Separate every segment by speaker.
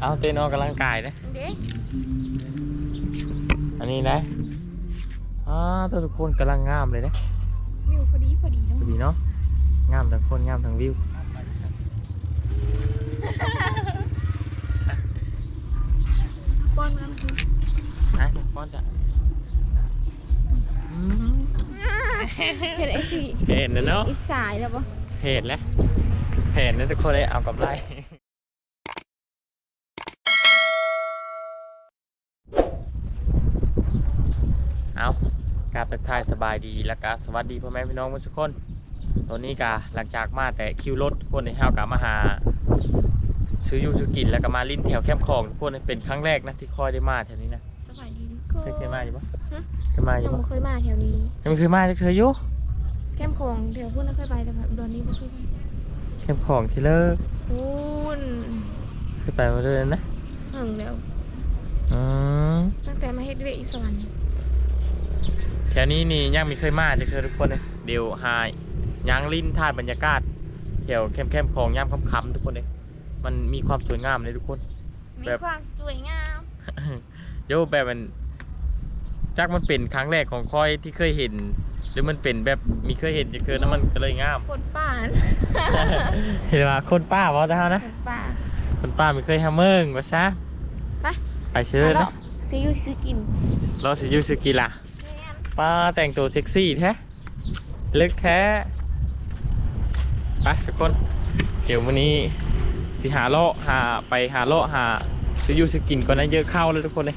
Speaker 1: เอาเต้นออกกำลังกายนะ
Speaker 2: เด็ก
Speaker 1: อันนี้นะอ่าตัวทุกคนกำลังงามเลยนะ
Speaker 2: วิวพอดีพอดีเนาะ
Speaker 1: พอดีเนาะงามทั้งคนงามทั้งวิว
Speaker 2: บอลมันคือ
Speaker 1: นะป้อนจะอืม
Speaker 2: เห็นไอ้สี่
Speaker 1: เห็นนะเนาะ
Speaker 2: อีสายแล้วปะ
Speaker 1: เห็นแล้วเห็นนะทุกคนเลยเอากับไรเอา กราบทักทายสบายดีแล้วก็สวัสดีพ่อแม่พี่น้องทุกคนตอนนี้กาหลังจากมาแต่คิวรถทุกคนในห้าวกามาหา ซื้ออยูซื้อกินแล้วก็มาลิ้นแถวแคมป์คลองทุกคนเป็นครั้งแรกนะที่คอยได้มาแถวนี้นะ
Speaker 2: สบายดีก็
Speaker 1: เคยเคยมาอยู่ปะ
Speaker 2: ฮะ
Speaker 1: เคยมาอ
Speaker 2: ยั
Speaker 1: ยู่
Speaker 2: ง
Speaker 1: ปะ
Speaker 2: ไม่เคยมาแถวนี้
Speaker 1: ยังไม่เคยมาจะเคยอยู่
Speaker 2: แก้มของเดี๋ยวพูดแล้วเคยไปแต่แบบโดนนี้ไม่เคยไป
Speaker 1: แคมป์คลองที่เลอร์
Speaker 2: พูน
Speaker 1: เคยไปมาด้วยนะ
Speaker 2: หึงแล้ว
Speaker 1: อืม
Speaker 2: ตั้งแต่มาเฮ็ดเวอีสวรรค์
Speaker 1: แถวนี้นี่ยังไม่เคยมาจะเคยทุกคนเลยเดี๋ยวหายยางลิ้นถ่ายบรรยากาศแถวแคมป์แคมป์คลองย่ำค่ำๆทุกคนเลยมันมีความสวยงามเลยทุกคน
Speaker 2: มี
Speaker 1: แบบ
Speaker 2: ความสวยงาม
Speaker 1: เดี๋ยวแบบมันจักมันเป็นครั้งแรกของคอยที่เคยเห็น หรือมันเป็นแบบมีเคยเห็นจะเคยนะมันก็เลยงาม
Speaker 2: คนป่าน
Speaker 1: เห็นว่าคนป้าว่าเท่านะ
Speaker 2: คนป่า
Speaker 1: คนป้าไม่เคยทำเมิงว่าซะ
Speaker 2: ไป
Speaker 1: ไปเชื่อ
Speaker 2: แล้
Speaker 1: นะ
Speaker 2: วซีอิ๊วซื้อกิน
Speaker 1: เราสิอยูสกีล่ะ ป้าแต่งตัวเซ็กซี่แท้เล็กแท้ไปทุกคน เดี๋ยววันนี้สิหาเลาะหาไปหาเลาะหาซื้ออยูสกินก่อนนะเยอะเข้าเลยทุกคนเลย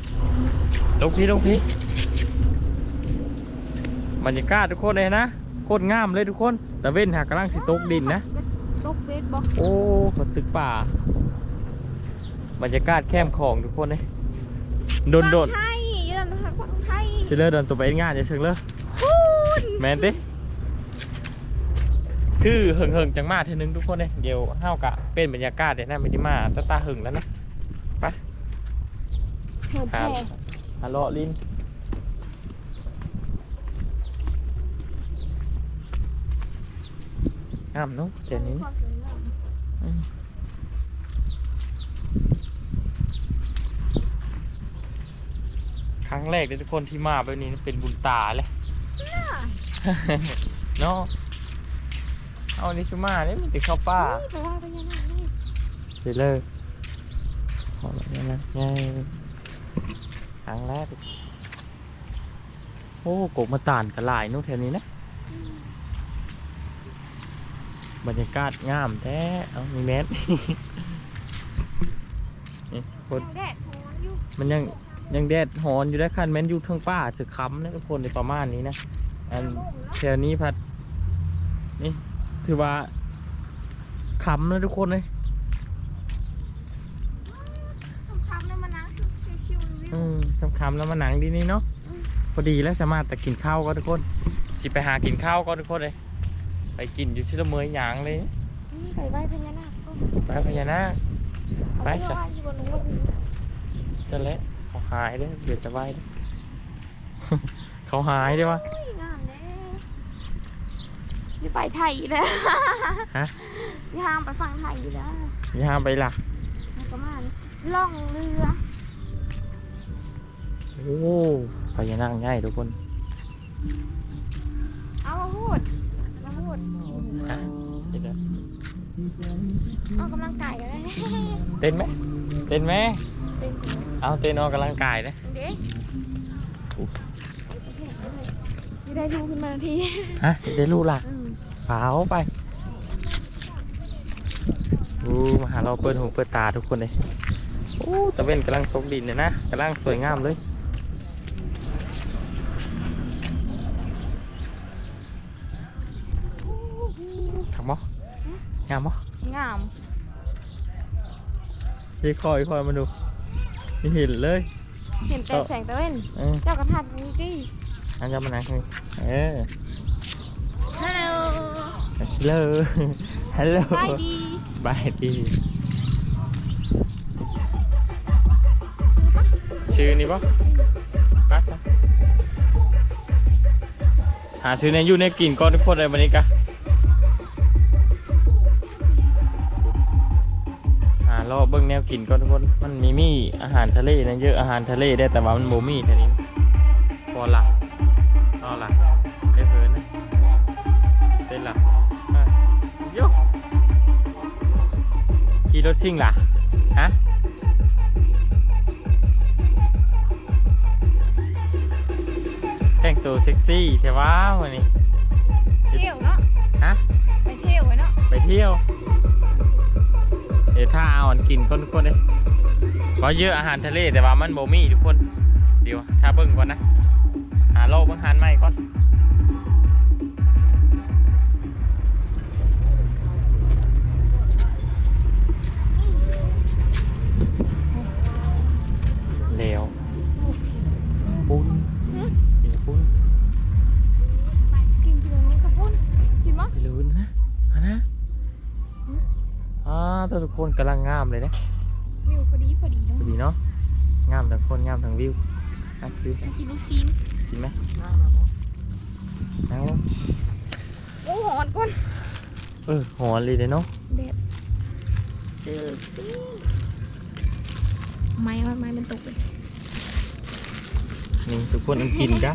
Speaker 1: ลงพี่ลงพี่บรรยากาศทุกคนเลยนะโคตรงามเลยทุกคนแต่เว้นหากกำลังสิตกดินนะ
Speaker 2: ลกเบสบอก
Speaker 1: โอ้ขนตึกป่า บรรยากาศแคมป์ของทุกคนเลยโดนโดน
Speaker 2: ไทยยืนทางคนไทย
Speaker 1: ชิเลอร์เดินตัวไปงานจะเชิงเลย
Speaker 2: พูน
Speaker 1: แมนติคือเหิงเหิงๆจังมาเทอนึงทุกคนเลยเดี๋ยวห้าวกะเป็นบรรยากาศเดี๋ยวน่าไม่ได้มาตาตาหึงแล้วนะไป
Speaker 2: เหิน
Speaker 1: หา
Speaker 2: แพร่
Speaker 1: หาเลาะลิ้นงามเนาะเจนี้
Speaker 2: ความสวยงาม
Speaker 1: อืม ครั้งแรกเลยทุกคนที่มาแบบนี้เป็นบุญตาเลยเนาะเอานิชุมาเนี่ยมันติดเข้าป่า
Speaker 2: นี่แปลว่าเป็นยังไงนี่
Speaker 1: เสร็จเลยขอแบบนี้นะง่ายครั้งแรกโอ้กบมาตานกระลายนู่นแถวนี้นะ บรรยากาศงามแท้เอามีแมสนี่คน
Speaker 2: ยังแดดร้อนอยู่
Speaker 1: มันยัง ยังแดดหอนอยู่ได้คันแมนอยู่เทั้งป่าสึกค้ำนะทุกคนในประมาณนี้นะอันแถวนี้พัดนี่ถือว่าค้ำนะทุกคนเลย
Speaker 2: คำๆแล้วมานั่งชิวๆวิว
Speaker 1: อืมค้ำๆแล้วมาหนังดีนี่เนาะพอดีแล้วสามารถแต่กินข้าวก็ทุกคนสิไปหากินข้าวก็ทุกคนเลยไปกินอยู่ที่ละเมยหยางเลย
Speaker 2: นี่ไปไหว้พญานาคก็
Speaker 1: ไปพญานาคไป
Speaker 2: เขา
Speaker 1: ซะ
Speaker 2: ว่าอยู่บนนู้นว่าวิว
Speaker 1: จะเละ เขาหายเลยเดี๋ยวจะไหวเลยเขาหายได้วะ
Speaker 2: เฮ้ยงามแน่อยู่ไปไทยอีกแล้ว
Speaker 1: ฮะ
Speaker 2: อยู่ห้ามไปฝั่งไทยอีกแล้ว
Speaker 1: อย่าไปล่ะ
Speaker 2: แล้วก็มาล่องเรือ
Speaker 1: โอ้พญานาคง่ายทุกคน
Speaker 2: เอามาพูดมาพูด
Speaker 1: ฮะเดี๋ยวนะ
Speaker 2: ออกกำลังกายกันได้
Speaker 1: เต้นไหมเต้นไหม
Speaker 2: เต้น
Speaker 1: เอาเต้นออกกำลังกายนะ
Speaker 2: เด็กไม่ได้ดูขึ้นมาที
Speaker 1: ฮะได้รู้ล่ะ
Speaker 2: อืม
Speaker 1: เผาไปอู้มาหาเราเปิดหูเปิดตาทุกคนเลยโอ้ตะเวนกำลังตกดินเนี่ยนะกำลังสวยงามเลยทำบ่งามบ่
Speaker 2: งาม
Speaker 1: พี่คอยคอยมาดู ไม่เห็นเลย
Speaker 2: เห็นแต่แสงตะเวน
Speaker 1: เออ
Speaker 2: เจ้ากระทัดนี่ดิ
Speaker 1: อันจะมานั่งนี่เออ
Speaker 2: ฮัลโหล
Speaker 1: ฮัลโหลฮัลโหล
Speaker 2: บายดี
Speaker 1: บายดีชื่อนี่ปะปักหาซื้อในยูในกินก่อนทุกคนเลยวันนี้กะ ววกินก็ทุกคนมันมีมีอาหารทะเลนะเยอะอาหารทะเลได้แต่ว่ามันโมมีแค่นี้พอละเอาละเอ้เพิ่นนะเต้นละอะโยขี่รถซิ่งล่ะฮะแต่งตัวเซ็กซี่แต่ว่าวันนี้
Speaker 2: เที่ยวเนาะ
Speaker 1: ฮะ
Speaker 2: ไปเที่ยวไว้เนาะ
Speaker 1: ไปเที่ยวเดี๋ยวถ้าเอาอันกินก้นๆเลยเพราะเยอะอาหารทะเลแต่ว่ามันโบมี่ทุกคน เดี๋ยวถ้าเบิ่งก่อนนะ หาโลกเบิ่งหันใหม่ก่อนเหลวปุ้นกินปุ้น
Speaker 2: กินเพื่อนนี่กระปุ้นกินมั้
Speaker 1: ไปลุ้นนะฮะนะอ่าตัว ทุกคนกำลังงามเลยนะ
Speaker 2: วิวพอดีพอดีเนาะ
Speaker 1: พอดีเนาะงามทั้งคนงามทั้งวิวอะวิว
Speaker 2: ไปกินลูกซีน
Speaker 1: กินไหมนั่งลง
Speaker 2: โอ้หอนก้น
Speaker 1: เออหอนเลยเนาะ
Speaker 2: แบบซื้อลูกซีนไม้ว่าไม้มันตกเลย
Speaker 1: นี่ทุกคนอันกินจ้ะ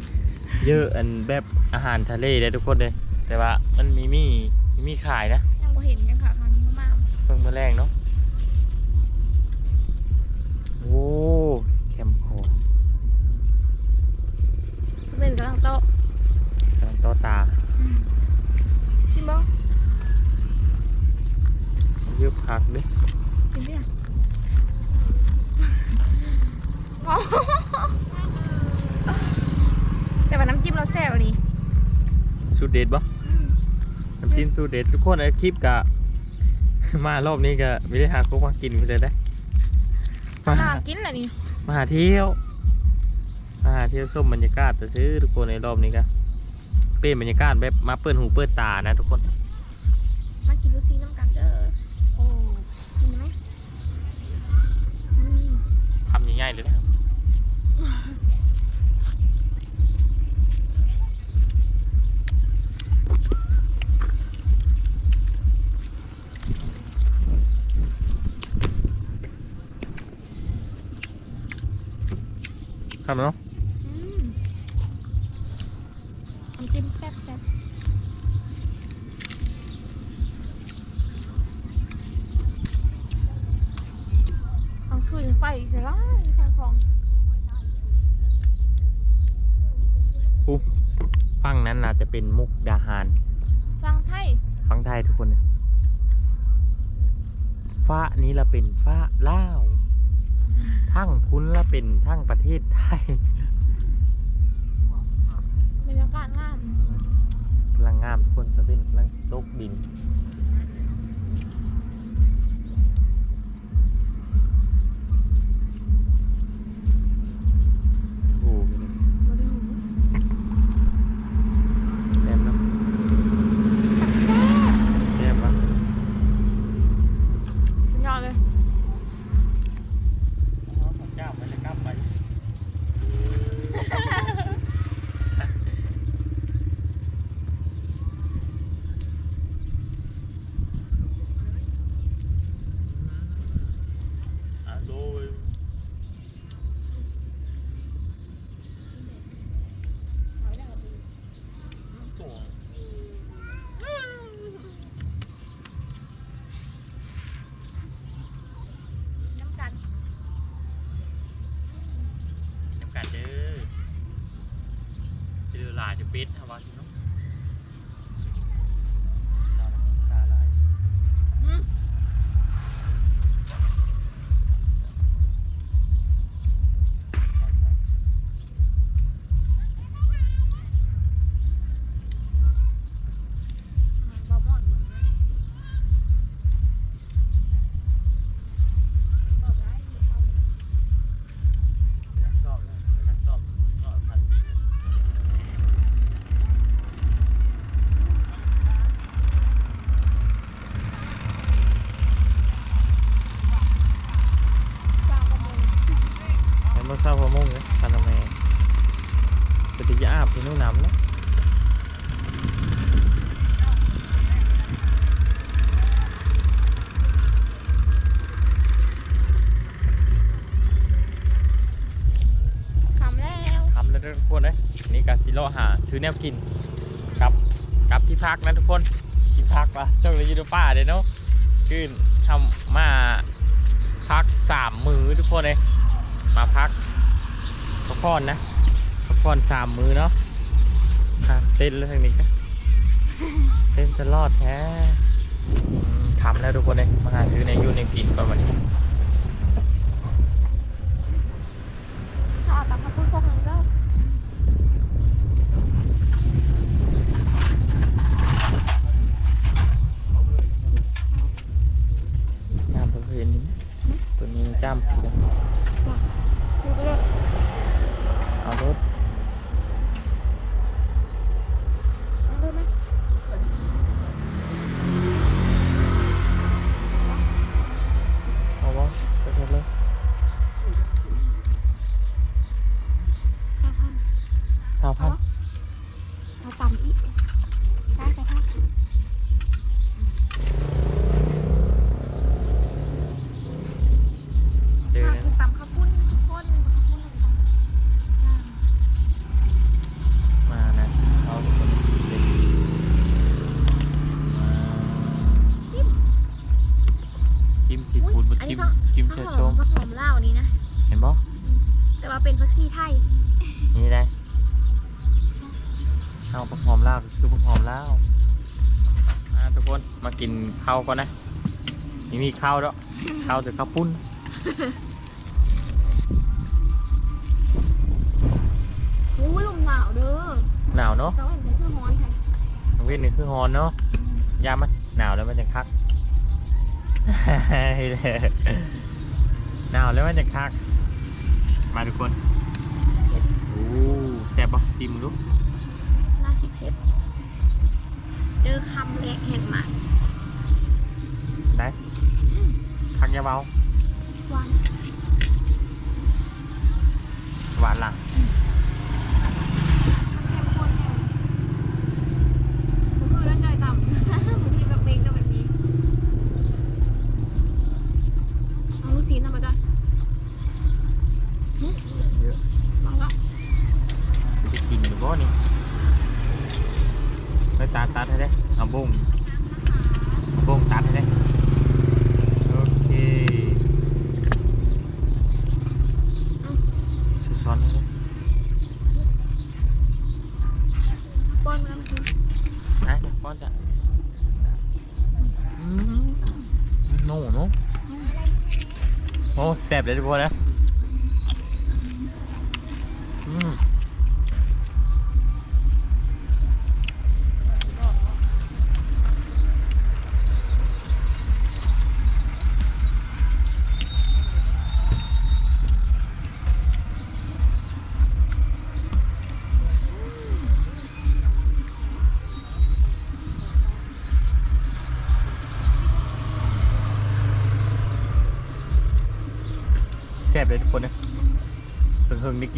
Speaker 1: เยอะอันแบบอาหารทะเลเลยทุกคนเลยแต่ว่ามันมีมีมีมีขายนะ
Speaker 2: ยังบ่เห็นยังค่ะคราวนี้มาก
Speaker 1: เพิ่งมาแรงเนาะ โอ้แคมโคง
Speaker 2: ๆเป็นกำลังโตะ
Speaker 1: กำลังต่อตา
Speaker 2: ชิมบ้าง
Speaker 1: เยอะพักเด้วย
Speaker 2: กินดิอ๋อแต่ว่าน้ำจิ้มเราแซ่บอะดิ
Speaker 1: สูตรเด็ดบ่น้ำจิ้ม สูตรเด็ดทุกคนไอ้คลิปกะมารอบนี้ก็ไม่ได้หาคุกมากินไปเลยได้มา
Speaker 2: หา
Speaker 1: หา
Speaker 2: กินแหละนี่
Speaker 1: มาหาเที่ยวมาหาเที่ยวส้มบรรยากาศแต่ซื้อทุกคนในรอบนี้ก็เป็นบรรยากาศแบบมาเปิดหูเปิดตานะทุกคน
Speaker 2: มากินลูกซีนน้ำกันเด้อโอ้กินไหมอืม
Speaker 1: ทำง่ายๆเลยนะครับ ทำเนาะ
Speaker 2: อืมน้ำจิ้มแซ่บแซ่บเอาคืนไฟเสียละทางของ
Speaker 1: ปุ๊บฟังนั้นน่าจะเป็นมุกดาหาร
Speaker 2: ฟังไทย
Speaker 1: ฟังไทยทุกคนนะฟ้านี้ละเป็นฟ้าลาวทั้งพุ้นละ เป็นทั้งประเทศไทย
Speaker 2: บรรยากาศงาม
Speaker 1: กำลังงามทุกคนจะเป็นกำลังตกดิน ซื้
Speaker 2: อ
Speaker 1: แนวกินกับกับที่พักนะทุกคนที่พักปะโชคดีอยูโดป้าเด้เนาะขึ้นทำมาพักสามมือทุกคนเลยมาพักพักผ่อนนะพักผ่อนสามมือเนาะเต้นแล้วทางนี้ก็เต้นตลอดแท้ทำแล้วทุกคนเลยมาหาซื้อในยูในกินประมาณนี้
Speaker 2: ถ้าเอาตามคำพูดพวกนั้นก็
Speaker 1: จ้ามเพื่อนนี้ตัวนี้จ้าม
Speaker 2: ซื้อไปเลย
Speaker 1: เอารถ
Speaker 2: เอาเลยไหม
Speaker 1: เอาวะไปเถอะเลย
Speaker 2: สามพัน
Speaker 1: สามพัน
Speaker 2: เข้าวก่อ
Speaker 1: นนะนี่มีข้าวด้วยข้าวจากข้าวปุ้น
Speaker 2: โอ้ยลมหนาวเด้อ
Speaker 1: หนาวเนาะ
Speaker 2: แต่ว่าเห็นแต่คือร้อนค่ะ
Speaker 1: น้องเวทนี่คือฮอนเนาะยามมันหนาวแล้วมันจะคัก หนาวแล้วมันจะคัก มาทุกคนโอ้แซ่บปะซิมดู
Speaker 2: ลาสิเพชรเด้อคำเล็กแห่งหม
Speaker 1: คักอยาเบา
Speaker 2: หวาน
Speaker 1: หวานล่ะ
Speaker 2: เข้มข้นแห้งก็คือร่างกายต่ำ บางทีสเปกจะแบบนี้เอาลูกซีนทำมาจ้ะ
Speaker 1: เยอะ
Speaker 2: ลองละ
Speaker 1: จะได้กินหรือบ่นี่ไปตัดตัดให้ได้เอาบุ้งเอาบุ้งตัดให้ได้โอเคช้อนๆให้ได้
Speaker 2: ป้อนมันคือ
Speaker 1: นะป้อนจ้ะอืมโน่เนาะ โอ้แซ่บเลยทุกคนนะ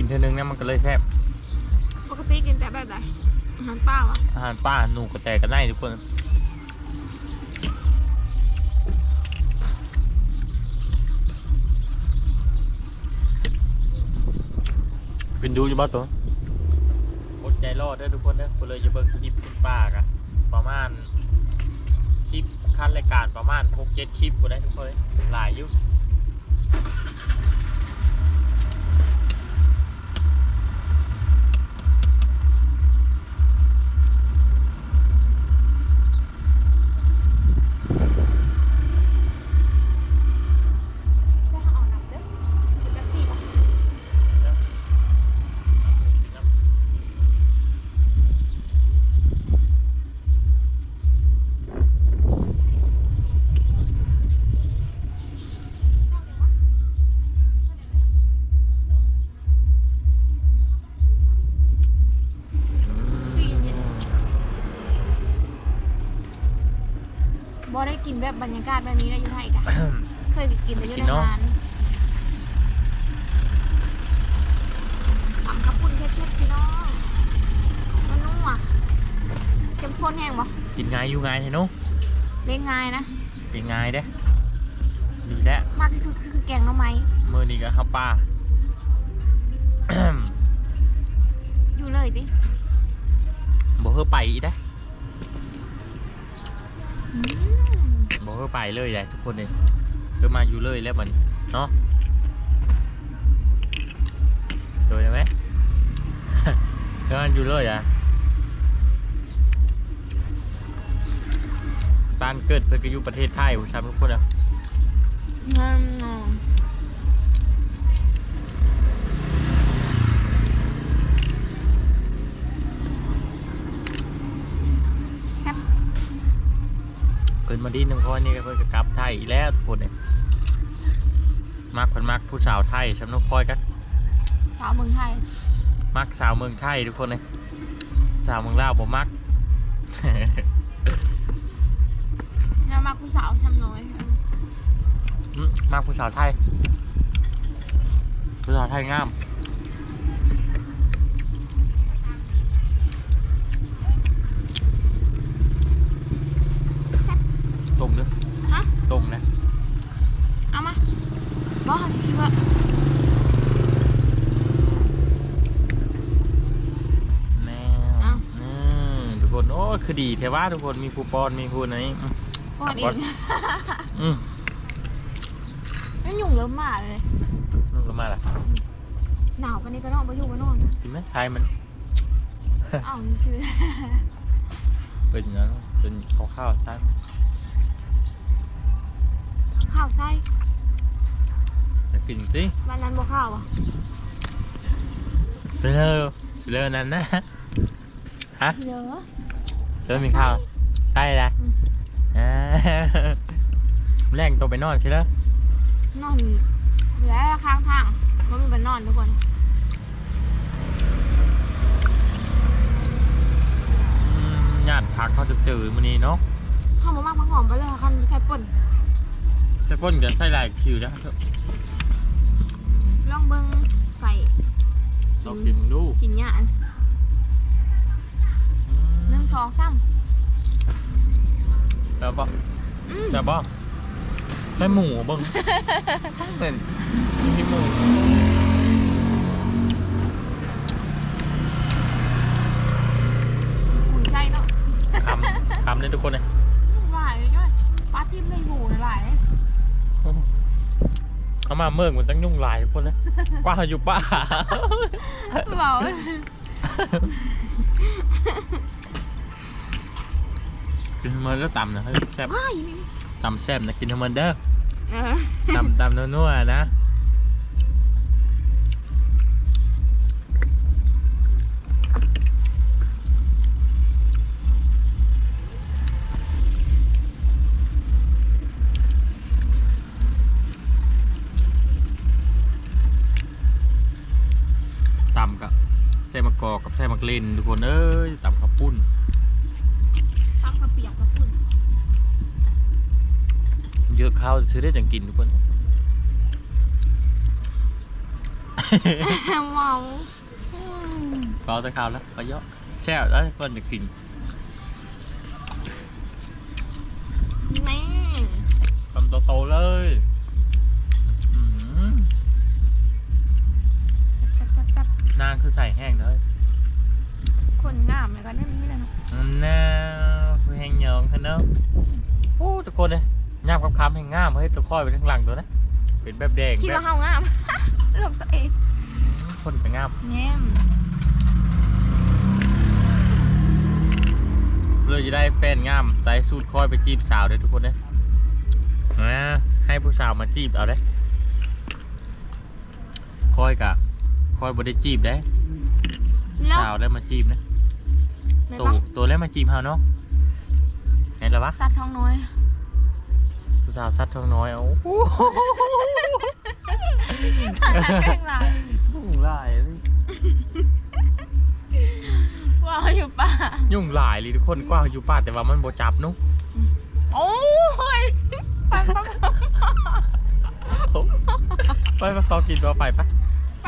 Speaker 1: กินเท่านึงนะมันก็เลยแซ่บ
Speaker 2: ปกติกินแต่แบบไหนอาหารเปล่าอะ
Speaker 1: อาหารป้าหนูกระแตกันได้ทุกคนเป็นดูอยู่บ้าตัวอดใจรอดเด้อทุกคนเด้อคนเลยจะเบิ่งคลิปคุณป้ากะประมาณคลิปขั้นรายการประมาณหกเจ็ดคลิปก็ได้ทุกคนเลยหลายอยู่อื
Speaker 2: แบบบรรยากาศแบบนี้ได้อยู่ไทยกันเคยกินแต่อยู่ในร้านทำข้าวปุ้นเผ็ดๆพี่น้องมันนุ่มอะเข้มข้นแห้งบ่
Speaker 1: กินง่ายอยู่ง่ายใช่นุ
Speaker 2: เลี้ยงง่ายนะ
Speaker 1: เป็นง่ายเด้ดีแล้ว
Speaker 2: มากที่สุดคือแกงหน่อไม้
Speaker 1: มือนี้ก็ข้าวป้า
Speaker 2: อยู่เลยดิ
Speaker 1: บอกเฮอไปอีกนะ
Speaker 2: อืม
Speaker 1: บอ กเฮอไปเลยเลยทุกคนเลยเฮอมาอยู่เลยแล้วมันเนาะโดยไหมเฮอมาอยู่เลยอะบ้านเกิดเพื่อก็อยู่ประเทศไทยผมทำทุกคนอะ เพิ่นมาดีหนึ่งคนนี่ก็เพิ่นก็กลับไทยอีกแล้วทุกคนเนี่ยมักเพิ่นมักผู้สาวไทยสำนักคอยกัน
Speaker 2: สาวเมืองไทย
Speaker 1: มักสาวเมืองไทยทุกคนเลยสาวเมืองลาวบ่มัก
Speaker 2: แล้วมาคุณสาวทำน้อย
Speaker 1: อืมมักผู้สาวไทยผู้สาวไทยงาม
Speaker 2: แซ่บ
Speaker 1: ตรงเด้อ
Speaker 2: ฮะ
Speaker 1: ตรงนะ
Speaker 2: เอามาบอกเขาจะคิดว่า
Speaker 1: แม่อืมทุกคนโอ้คือดีเทว่าทุกคนมีผู้ปอนมีผู้ไหนอืม
Speaker 2: ก่อนเอ
Speaker 1: ก่อน
Speaker 2: ง
Speaker 1: อืม
Speaker 2: นั่นยุงเริ่มมาเลย
Speaker 1: นุ่งลงมาละ
Speaker 2: หนาวปันนี้ก็นอนไปอยู่ไปนอน
Speaker 1: กินไหมชายมัน
Speaker 2: อ้าวนี่ชื่อ
Speaker 1: เป็นอย่างนั้นเป็นข้าวๆชาย
Speaker 2: ข้าวไส้
Speaker 1: จะกินสิ
Speaker 2: วันนั้นบ่ข้าวอะ
Speaker 1: ไปเลยไปเลยนั่นนะฮะ
Speaker 2: เยอะ
Speaker 1: เริ่มมีข้าวใช่ละ
Speaker 2: อืม
Speaker 1: อ่าแรงตัวไปนอนใช่ไหม
Speaker 2: นอนแล้วข้างทางมันมีบันนอนทุกคน
Speaker 1: อืมญาติพักเขาจะเจอมื้อนี้เนาะ
Speaker 2: ข้าวมามากพักหอมไปเลยค่ะคันใส่ป่น
Speaker 1: ใส่ก้นกับใส่ลายคิวนะ
Speaker 2: ลองเบิ้งใส่
Speaker 1: เรากินมึงดู
Speaker 2: กินหยาอัน
Speaker 1: อืม
Speaker 2: หนึ่งสองสาม
Speaker 1: แล้วปะ
Speaker 2: อืม
Speaker 1: จะปะใส่หมูเบิ้งเป็นที่หมู
Speaker 2: หุ่นใจเนาะ
Speaker 1: คำคำเลยทุกคนเลย
Speaker 2: หลายเลยด้วยปลาทิมในหมูหลาย
Speaker 1: เอามาเมืองมันตั้งยุ่งหลายทุกคนเลยกว่าอยู่ป่า
Speaker 2: เบา
Speaker 1: กินมันแล้วตำนะเฮ้ยแซ่บ
Speaker 2: ว้ายนี่
Speaker 1: ตำแซ่บนะกินมันเด้อ
Speaker 2: เออ
Speaker 1: ตำตำนัวๆนะ กอกกับใส่มะกลินทุกคนเอ้ยตำข้าวปุ้น
Speaker 2: ตักกระเปียกกระปุ่น
Speaker 1: เยอะข้าวซื้อได้จังกินทุกคน
Speaker 2: เมา
Speaker 1: có tới khao lắm có gió xe ở đó con được kìm
Speaker 2: นี่ื
Speaker 1: อใส่
Speaker 2: แห้งเลยคนงา
Speaker 1: มเลย
Speaker 2: ก็นั่นนี่เลยเนาะอืน่าแห้งยองเถอะเนาะ
Speaker 1: โอ้ทุกคนเลยงามกับคำแห้งงามเฮ้ยตัวค่อยไปข้างหลังตัวนะเป็นแบบแดง
Speaker 2: คิดว่าเฮางามหลอกตัวเอง
Speaker 1: คนไปงาม
Speaker 2: แง่ม
Speaker 1: เลยจะได้แฟนงามใส่สูตรค่อยไปจีบสาวเลยทุกคนเลยนะให้ผู้สาวมาจีบเอาเลยค่อยกะค่อยบ่ได้จีบเลย
Speaker 2: แล้ว
Speaker 1: สาวแล้วมาจีบนะ
Speaker 2: ไหน
Speaker 1: ตัว
Speaker 2: ปะ
Speaker 1: ตัวแล้วมาจีบเฮาเนาะไหนละวะ
Speaker 2: สัตว์ท้องน้อย
Speaker 1: ผู้สาวซัดท้องน้อยเอาโอ้โห
Speaker 2: ขนาดแกล้งหลาย
Speaker 1: ยุ่งหลาย
Speaker 2: ว่าเขาอยู่ป่า
Speaker 1: ยุ่งหลายเลยทุกคนกว่าอยู่ป่าแต่ว่ามันบ่จับเนุ๊
Speaker 2: โอ้ยปังปังปัง
Speaker 1: ไปไปเขากินต่อไปปะ
Speaker 2: ไป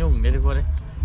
Speaker 1: ยุ่งเด้อทุกคนเลยเ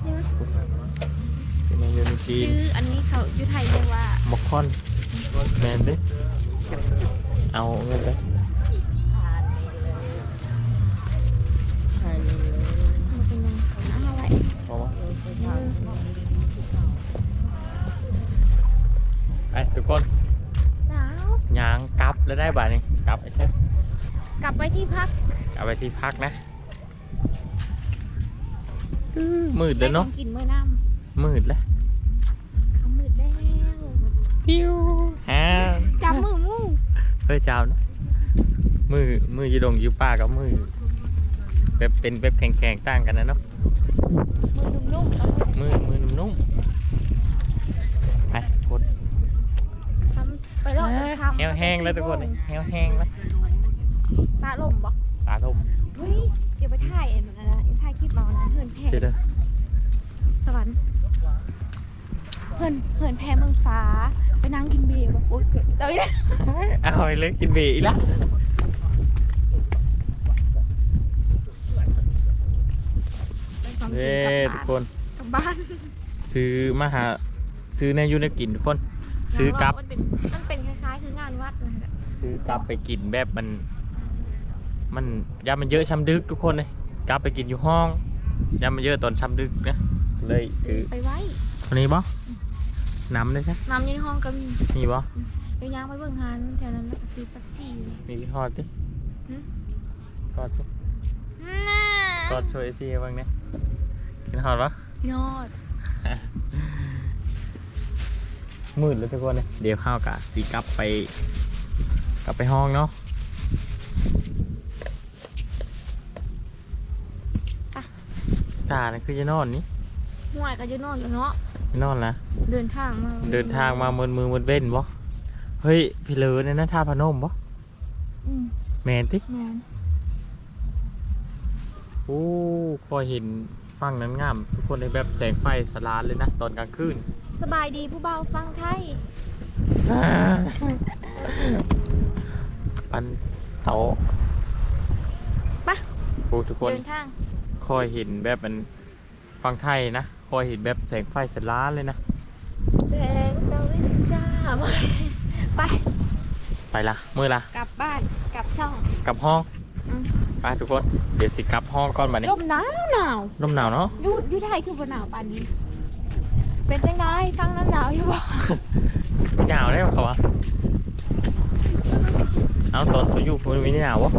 Speaker 1: ใช่
Speaker 2: ไหม
Speaker 1: เป็นในยูนิจีน
Speaker 2: ชื่ออันนี้เขาอยู่ไทยเรียกว่า
Speaker 1: มอกคอนแมนเด้เอาเงินไป
Speaker 2: มันเป็นยังเอาเอาไว้
Speaker 1: เอามาไปทุกคน
Speaker 2: หนาว
Speaker 1: ยางกลับแล้วได้บ่านี่กลับไอ้เช่
Speaker 2: กลับไปที่พัก
Speaker 1: กลับไปที่พักนะอื้อ มืดแล้วเนาะ
Speaker 2: ได้ของกินเมื่อน้
Speaker 1: มืดแล้วำ
Speaker 2: เขามืดแล้ว
Speaker 1: ปิ้วฮ่า
Speaker 2: จับมือมู่
Speaker 1: เฮ้ยเจ้านะมือมือยีดงยีป้ากับมือแบบเป็นแบบแข็งๆต่างกันนะเนาะ
Speaker 2: มือนุ่มๆแล้วก็
Speaker 1: มือมือนุ่มๆไปทุกคน
Speaker 2: ทำไปรอดทำ
Speaker 1: แห้วแห้งแล้วทุกคนนี่แห้วแห้งแล้ว
Speaker 2: ตาลมบ่
Speaker 1: ตาลม
Speaker 2: เฮ้ยเดี๋ยวไปถ่ายเอ็นนะนะถ่ายคลิปเอานะเพื่อนแพ
Speaker 1: เชื่อเด้อ
Speaker 2: สวรรค์เพื่อนเพื่อนแพเมืองฟ้า ไปนั่งกินเบียร์บ่โอ๊ยเอ้ย
Speaker 1: เอาไปเลยกินเบียร์อีกละ
Speaker 2: ไปความกิ
Speaker 1: เย้
Speaker 2: นกลับ
Speaker 1: ทุก
Speaker 2: บ้าน
Speaker 1: คน
Speaker 2: กลับบ้าน
Speaker 1: ซื้อมาหาซื้อในอยูในกินทุกคน ซื้อกลับ
Speaker 2: มันเป็นมันเป็นคล้ายๆคืองานวัดนะฮะ
Speaker 1: ซื้อกลับไปกินแบบมัน มันยามันเยอะช้ำดึกทุกคนเลยกลับไปกินอยู่ห้องยามันเยอะตอนช้ำดึกนะเลยซื้อ
Speaker 2: ไปไว้
Speaker 1: คนนี้บ่น้ำได้ใช่
Speaker 2: น้ำอยืนห้องก็มี
Speaker 1: มีบ่
Speaker 2: เดี๋ยวยางไปเบิ่งหานแถวนั้นน่ะซื้อแป๊บซี่อยู่
Speaker 1: มีทอดดิ
Speaker 2: หึ
Speaker 1: ทอดดิ
Speaker 2: น่า
Speaker 1: ทอดช่วยที่บ้างเนี่ยกินทอดปะ
Speaker 2: ยอด
Speaker 1: มืดแล้วทุกคนเลยเดี๋ยวข้าวกะสีกลับไป กลับไปห้องเนาะ ตาเนี่ยคือจะนอนนี่
Speaker 2: ห่วยก็จะนอนแล้วเนาะ
Speaker 1: จะนอนละ
Speaker 2: เดินทางมา
Speaker 1: เดินทางมามือมือมือเว้นบ่เฮ้ยพี่เลอเนี่ยนะท่าพนมบ่
Speaker 2: อืม
Speaker 1: แมนติ
Speaker 2: แม่น
Speaker 1: โอ้พอเห็นฟังนั้นงาม ทุกคนในแบบแสงไฟสลานเลยนะ ตอนกลางคืน
Speaker 2: สบายดีผู้เบาฟังไทย
Speaker 1: ปันเตา
Speaker 2: ปะ
Speaker 1: โอ้ทุกคน
Speaker 2: เดินทาง
Speaker 1: คอยเห็นแบบมันฟังไทยนะคอยเห็นแบบแสงไฟสลานเลยนะ
Speaker 2: แสงตะวันจ้ามาไป
Speaker 1: ไปละมือละ
Speaker 2: กลับบ้านกลับช่อง
Speaker 1: กลับห้อง
Speaker 2: อืม
Speaker 1: ไปทุกคนเดี๋ยวสิกลับห้องก่อนบัดนี้
Speaker 2: ลมหนาวหนาว
Speaker 1: ลมหนาวเนาะ
Speaker 2: อยูอยูไทยคือบ่หนาวปานนี้ เป็นจังไดฟังนั้นหนาวอยู่บ่
Speaker 1: หนาวได้ไหมเขาวะเอาตอนเขาอยู่พูนวินี่หนาววะ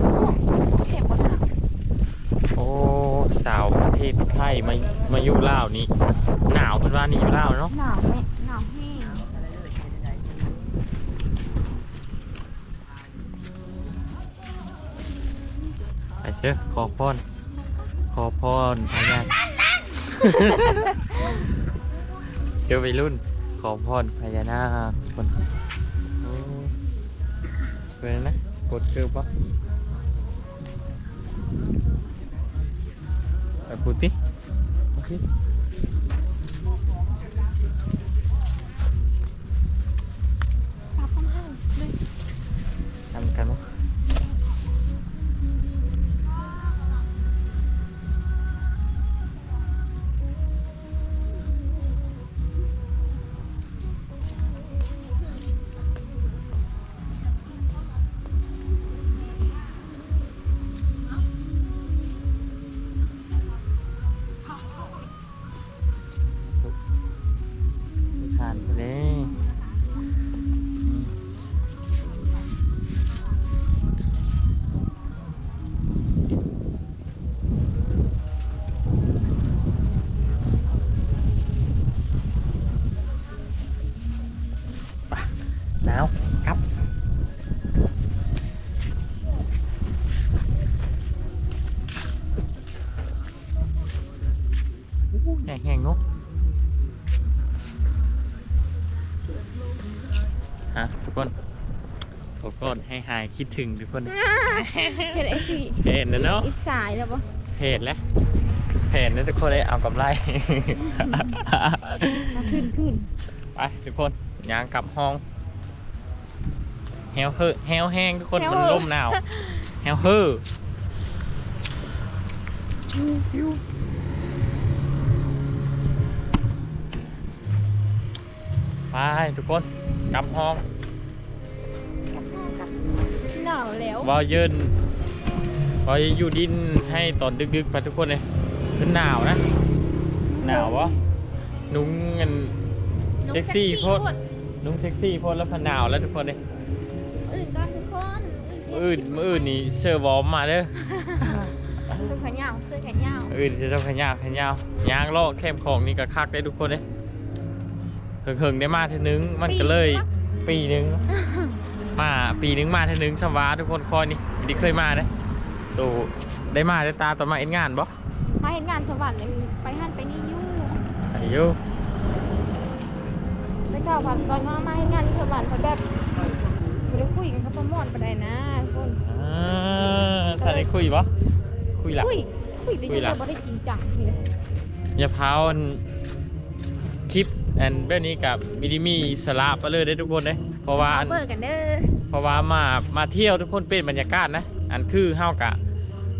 Speaker 2: เข็มบ่หนาว
Speaker 1: โอ้สาวประเทศไทยมามาอยู่ลาวนี่หนาวเพิ่นว่านี่อยู่ลาวเนาะ
Speaker 2: หนาวไหมหนาวแห้ง
Speaker 1: ไปเชื่อขอพรขอพรพญาเจอวัยรุ่น ขอพรพญานาคคนโอ้เป็นนะกดคือปะ ไปพูดติ ฮะทุกคนทุกคนให้หายคิดถึงทุกคน
Speaker 2: เห็นไอ้สิ
Speaker 1: เห็นนะเนาะ
Speaker 2: อิสายแล้วบ่
Speaker 1: เห็นแล้วเห็นนะทุกคนเลยเอากำไร
Speaker 2: มาขึ้นขึ้น
Speaker 1: ไปทุกคนยางกลับห้องแฮวเฮอแฮวแห้งทุกคนมันร่มหนาวแฮวเฮอปิ้วไปทุกคน กลับห้อง
Speaker 2: กลับห้องกันหนาวแล้ว
Speaker 1: วอลยืนวอลอยู่ดินให้ตอนดึกๆไปทุกคนเลยมันหนาวนะ หนาววะนุ้งเงินเซ็กซี่โพดนุ้งเซ็กซี่โพดแล้วพะหนาวแล้วทุกคนเลย
Speaker 2: อื่นก่อนทุกคน
Speaker 1: มืออื่นมืออื่นนี่เสื้อวอร์มมาเด้อ
Speaker 2: เสื้อแขนยาวเสื้อแขนยาว
Speaker 1: มืออื่นจะต้องขยาวขยาวยางโลกเข้มของนี่ก็คักได้ทุกคนเลย เฮิงๆได้มาเท่านึง มันก็เลยปีหนึง มาปีหนึงมาเท่านึงสวาทุกคนคอยนี่ไม่ได้เคยมาเด้ตูได้มาได้ตาตอนมาเอ็นงานบ่
Speaker 2: มาเห็นงานสวรรค์เลยไปหันไปนี่อยู่
Speaker 1: อายุ
Speaker 2: แล้วก็วันตอนมามาเห็นงานสวรรค์เขาแบบไม่ได้คุยกันกับประมวลไปได้นะทุกคน
Speaker 1: อ่าท่านได้คุยบ่คุยละ
Speaker 2: คุยคุยแต่
Speaker 1: คุย
Speaker 2: ยัง
Speaker 1: ล่ะ
Speaker 2: ไม่ได้จริงจังทีเลย
Speaker 1: อย่าพาวอันคลิป อันแบบนี้กับมิดิมีสาระไปเลยได้อทุกคนเลยเพราะว่าอัน
Speaker 2: เบอร์กันเด้อ
Speaker 1: เพราะว่ามามาเที่ยวทุกคนเป็นบรรยากาศนะ อันคือเฮากะ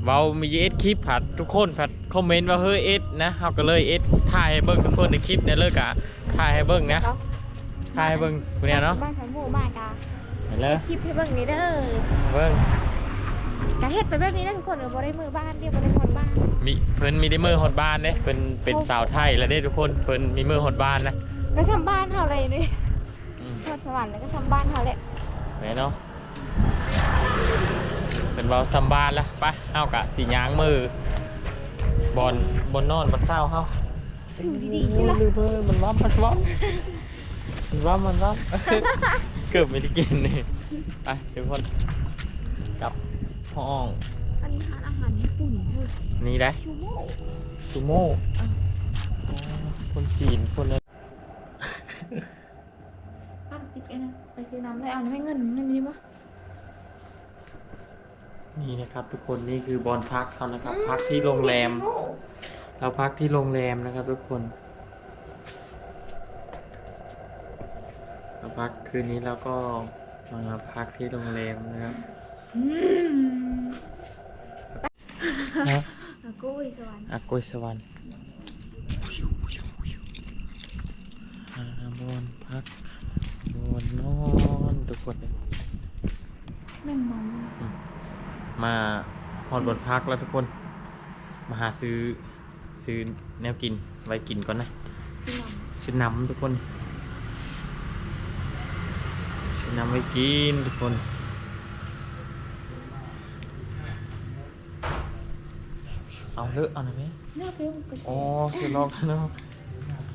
Speaker 1: เว้ามีเอสคลิปผัดทุกคนผัดคอมเมนต์ว่าเฮ้ยเอสนะเฮาก็เลยเอสถ่ายให้เบิ่งทุกคนในคลิปเนี่ยเลิกกะถ่ายให้เบิ่งนะถ่ายให้เบิ่งคนเนี้ยเนาะ
Speaker 2: บ้านสามหมู่มากะ
Speaker 1: เห็นเลย
Speaker 2: คลิปให้เบิ่งนี่เด้อ
Speaker 1: เบิ่ง
Speaker 2: กะเฮ็ดไปแบบนี้นะทุกคนเออบ่ได้มือบ้านเรียกบ่ได้คนบ้าน
Speaker 1: มีเพิ่นมีได้มือฮอดบ้านเด้เพิ่นเป็นสาวไทยแล้วเด้ทุกคนเพิ่นมีมือฮอดบ้านนะ
Speaker 2: ก็ซ้ำบ้านเฮาเลยนี่
Speaker 1: อืม
Speaker 2: ทอดสวรรค์แล้วก็ซ้ำบ้านเฮาแหละ
Speaker 1: แหม่เนาะเป็นเว้าซัมบ้านละไปเฮากะสิย่างมือบอนบนนอนบนเศร้าเฮา
Speaker 2: อยู่ดีๆนี่ล่ะ
Speaker 1: ลืมเพิ่มมันว่ามันว่ามันว่ามันว่าเกือบไม่ได้กินนี่ไปทุกคนกลับ ห้อง
Speaker 2: อันนี้ทานอาหารญี่ปุ่นเว้ย
Speaker 1: นี่ได้
Speaker 2: ชูโม่
Speaker 1: ซูโม่อ๋อคนจีนคนอะไร
Speaker 2: อ้าวติดเองนะไปซื้อน้ำได้เอาไม่เงินเงินนี่ปะ
Speaker 1: นี่นะครับ ทุกคนนี่คือบอลพักเขานะครับ พักที่โรงแรม เราพักที่โรงแรมนะครับ ทุกคน เราพักคืนนี้เราก็มาพักที่โรงแรมนะครับ
Speaker 2: อืม
Speaker 1: นะ
Speaker 2: อากุ้ยสวรรค์
Speaker 1: อากยสวรรค์อาบอนพักบอนนอนทุกคนเลย
Speaker 2: แม่งมอง
Speaker 1: มาฮอดบนพักแล้วทุกคน มาหาซื้อซื้อแนวกินไว้กินก่อนนะ
Speaker 2: ซื้อน้
Speaker 1: ซื้อน้ำทุกคนซื้อน้ำไว้กินทุกคน เอาเลอะเอาหน่อยไหม
Speaker 2: เลือกไปว่าเป็น
Speaker 1: อ๋อคือลอกเนาะ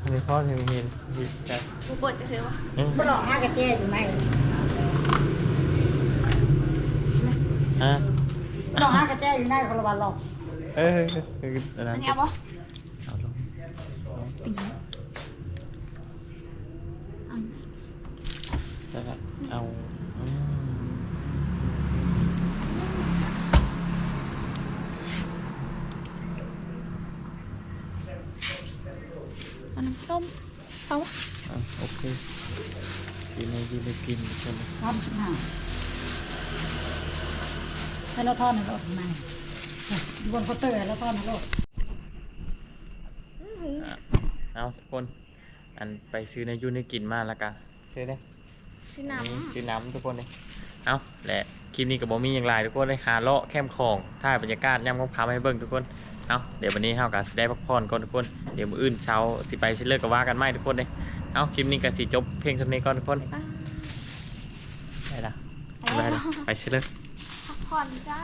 Speaker 1: อันนี้พ่อถึงเห็นดีใจ
Speaker 2: กูเปิดจะซื้อวะ
Speaker 3: บ่หลอกหากระเจอยู่ไหน
Speaker 1: อะ
Speaker 3: หลอกหากระเจี๊ยอยู่ไหนคนละวันหลอก
Speaker 1: เอ้ยอ้ยอัน
Speaker 2: อั
Speaker 1: นั้นน
Speaker 2: นี้เอาปะ
Speaker 1: เอาลง
Speaker 2: ติ่งอันนี้
Speaker 1: ได้ละเอาอืม
Speaker 2: อันน้ำต้ม เอาวะ
Speaker 1: อะโอเคสีในยีนกินทุกคน
Speaker 3: ทอดสิบห้าให้เราทอดในรถไหนบนเคาน์เตอร์ให้เราทอดในรถ
Speaker 2: อื้อหือ
Speaker 1: อะเอาทุกคน อันไปซื้อในยูนิกินมาแล้วกันซื้อได้
Speaker 2: ซื้อน้
Speaker 1: ซื้อน้ำทุกคนเลยเอาแหละ คลิปนี้กับบอมีอย่างไรทุกคนเลยหาเลาะแคมของถ่ายบรรยากาศย่ำงบคำให้เบิ่งทุกคน เอาเดี๋ยววันนี้เฮากันได้พักผ่อนก่อนทุกคน เดี๋ยวมื้ออื่นเช้าสิไปสิเลิกก็ว่ากันไม่ทุกคนเลยเอาคลิปนี้ก็สิจบเพียงเท่านี้ก่อนทุกคนำ
Speaker 2: ป้า
Speaker 1: ได้ละ
Speaker 2: ไป
Speaker 1: ได้
Speaker 2: แล้
Speaker 1: ละ
Speaker 2: ว
Speaker 1: ไปสิเลิก
Speaker 2: พักผ่อนจ้า